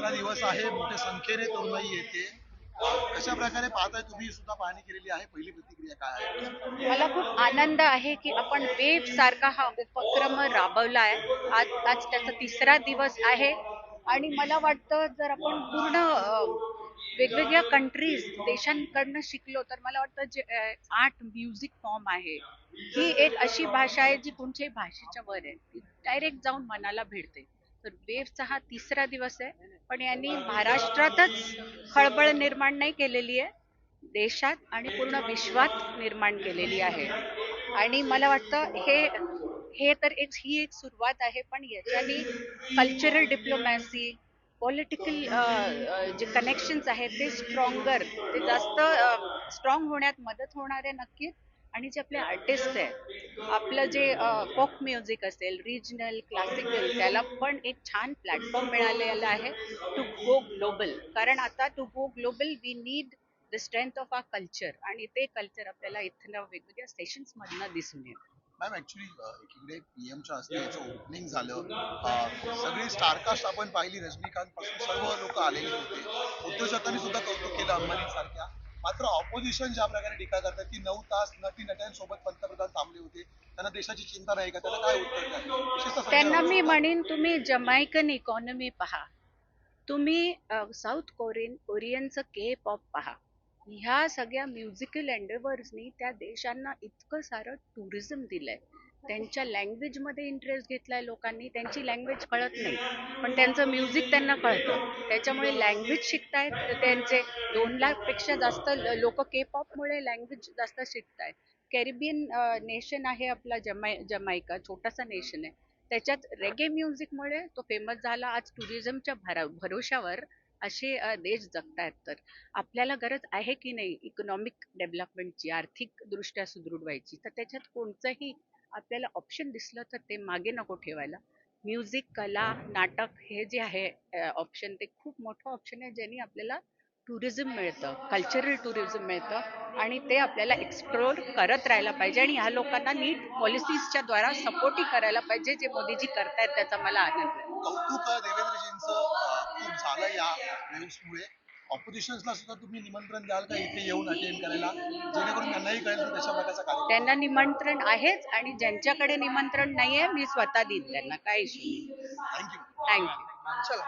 दुसरा दिवस आहे मोठ्या संख्येने तरुणाई येते. कशा प्रकारे पाहताय तुम्ही? सुद्धा पाहणी केलेली आहे. पहिली प्रतिक्रिया काय आहे? मला खूप आनंद आहे की आपण वेब सारखा हा उपक्रम राबवला आहे आज आज त्याचा तिसरा दिवस आहे. आणि मला वाटतं जर आपण पूर्ण वेगवेगळ्या कंट्रीज देशांकडनं शिकलो तर मला वाटतं जे आर्ट म्युझिक फॉर्म आहे ही एक अशी भाषा आहे जी कोणत्याही भाषेच्या वर आहे. डायरेक्ट जाऊन मनाला भेटते. तर वेव्हचा हा तिसरा दिवस आहे. पण यांनी महाराष्ट्रातच खळबळ निर्माण नाही केलेली आहे. देशात आणि पूर्ण विश्वात निर्माण केलेली आहे. आणि मला वाटतं हे हे तर एक ही एक सुरुवात आहे पण याच्याने कल्चरल डिप्लोमॅसी पॉलिटिकल जे कनेक्शन्स आहेत ते स्ट्रॉंगर ते जास्त स्ट्रॉंग होण्यात मदत होणार आहे नक्कीच आणि जे आपले आर्टिस्ट आहेत आपलं जे फोक म्युझिक असेल रिजनल क्लासिकल त्याला पण एक छान प्लॅटफॉर्म मिळालेला आहे टू गो ग्लोबल कारण आता to go global we need the strength of our culture आणि ते कल्चर आपल्याला इथनं वेगवेगळ्या सेशन्समधनं दिसून येतं. मॅम ऍक्च्युली एकीकडे पीएमच्या हस्ते याचं ओपनिंग झालं. सगळी स्टारकास्ट आपण पाहिली. रजनीकांत पासून सर्व लोक आलेले होते. उद्योजकांनी सुद्धा कौतुक केलं. अंबानी सारख्या मात्र ऑपोजिशन ज्या प्रकारे टीका करतात की नऊ तास नटी नट्यांसोबत पंतप्रधान थांबले होते. त्यांना देशाची चिंता नाही का? त्याला काय उत्तर त्यांना मी म्हणेन तुम्ही जमैकन इकॉनॉमी पहा. तुम्ही साऊथ कोरियन कोरियनचं के पॉप पहा. ह्या सगळ्या म्युझिकल एंडेवर्सनी त्या देशांना इतकं सारं टुरिझम दिलंय. त्यांच्या लँग्वेजमध्ये इंटरेस्ट घेतलाय लोकांनी त्यांची लँग्वेज कळत नाही. पण त्यांचं म्युझिक त्यांना कळतं. त्याच्यामुळे लँग्वेज शिकतायत त्यांचे दोन लाखपेक्षा जास्त लोक के पॉपमुळे लँग्वेज जास्त शिकतायत. कॅरिबियन नेशन आहे आपला जमाय जमायका छोटासा नेशन आहे. त्याच्यात रेगे म्युझिकमुळे तो फेमस झाला. आज टुरिझमच्या भरा भरोशावर असे देश जगतायत. तर आपल्याला गरज आहे की नाही इकॉनॉमिक डेव्हलपमेंटची आर्थिक दृष्ट्या सुदृढ व्हायची? तर त्याच्यात कोणतंही आपल्याला ऑप्शन दिसलं तर ते मागे नको ठेवायला. म्युझिक कला नाटक हे जे आहे ऑप्शन ते खूप मोठं ऑप्शन आहे ज्याने आपल्याला टुरिझम मिळतं कल्चरल टुरिझम मिळतं आणि ते आपल्याला एक्सप्लोर करत राहायला पाहिजे आणि ह्या लोकांना नीट पॉलिसीजच्या द्वारा सपोर्टही करायला पाहिजे जे मोदीजी करतायत त्याचा मला आनंद आहे. कौतुक देवेंद्रजींचं खूप झालं या न्यूजमुळे ऑपोजिशन्सला सुद्धा तुम्ही निमंत्रण द्याल का इथे येऊन अटेंड करायला? जेणेकरून त्यांनाही कळेल की कशा प्रकारचा कार्यक्रम त्यांना निमंत्रण आहेच आणि ज्यांच्याकडे निमंत्रण नाहीये मी स्वतः देईन त्यांना. काय इश्यू थँक्यू थँक्यू चला.